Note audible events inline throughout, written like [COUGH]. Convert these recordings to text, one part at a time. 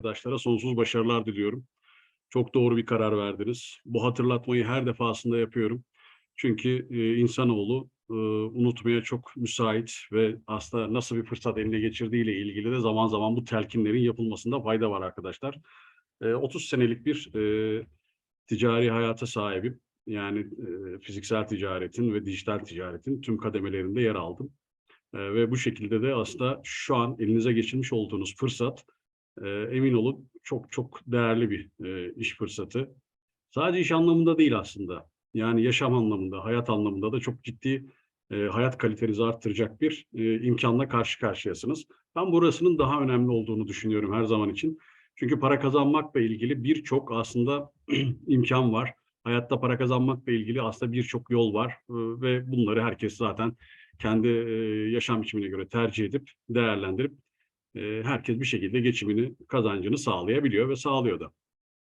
arkadaşlara sonsuz başarılar diliyorum. Çok doğru bir karar verdiniz. Bu hatırlatmayı her defasında yapıyorum. Çünkü e, insanoğlu e, unutmaya çok müsait ve aslında nasıl bir fırsat eline geçirdiğiyle ilgili de zaman zaman bu telkinlerin yapılmasında fayda var arkadaşlar. E, 30 senelik bir e, ticari hayata sahibim. Yani e, fiziksel ticaretin ve dijital ticaretin tüm kademelerinde yer aldım. E, ve bu şekilde de aslında şu an elinize geçirmiş olduğunuz fırsat e, emin olun çok çok değerli bir e, iş fırsatı. Sadece iş anlamında değil aslında. Yani yaşam anlamında, hayat anlamında da çok ciddi e, hayat kalitenizi arttıracak bir e, imkanla karşı karşıyasınız. Ben burasının daha önemli olduğunu düşünüyorum her zaman için. Çünkü para kazanmakla ilgili birçok aslında [CLEARS THROAT] imkan var. Hayatta para kazanmakla ilgili aslında birçok yol var e, ve bunları herkes zaten kendi e, yaşam biçimine göre tercih edip değerlendirip herkes bir şekilde geçimini, kazancını sağlayabiliyor ve sağlıyor da.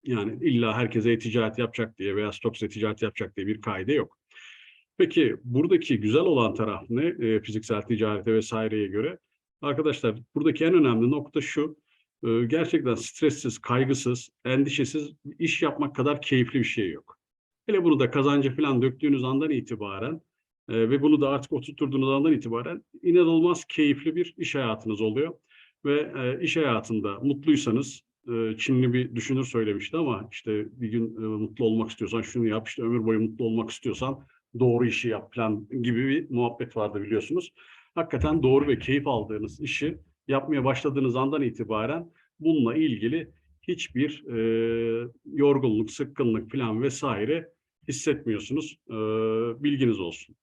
Yani illa herkese ticaret yapacak diye veya stokse ticaret yapacak diye bir kaide yok. Peki buradaki güzel olan taraf ne e, fiziksel ticarete vesaireye göre? Arkadaşlar buradaki en önemli nokta şu. e, gerçekten stressiz, kaygısız, endişesiz iş yapmak kadar keyifli bir şey yok. Hele bunu da kazancı falan döktüğünüz andan itibaren e, ve bunu da artık oturtturduğunuz andan itibaren inanılmaz keyifli bir iş hayatınız oluyor. Ve e, iş hayatında mutluysanız, e, Çinli bir düşünür söylemişti ama işte bir gün e, mutlu olmak istiyorsan şunu yap, işte ömür boyu mutlu olmak istiyorsan doğru işi yap falan gibi bir muhabbet vardı biliyorsunuz. Hakikaten doğru ve keyif aldığınız işi yapmaya başladığınız andan itibaren bununla ilgili hiçbir e, yorgunluk, sıkkınlık falan vesaire hissetmiyorsunuz. E, bilginiz olsun.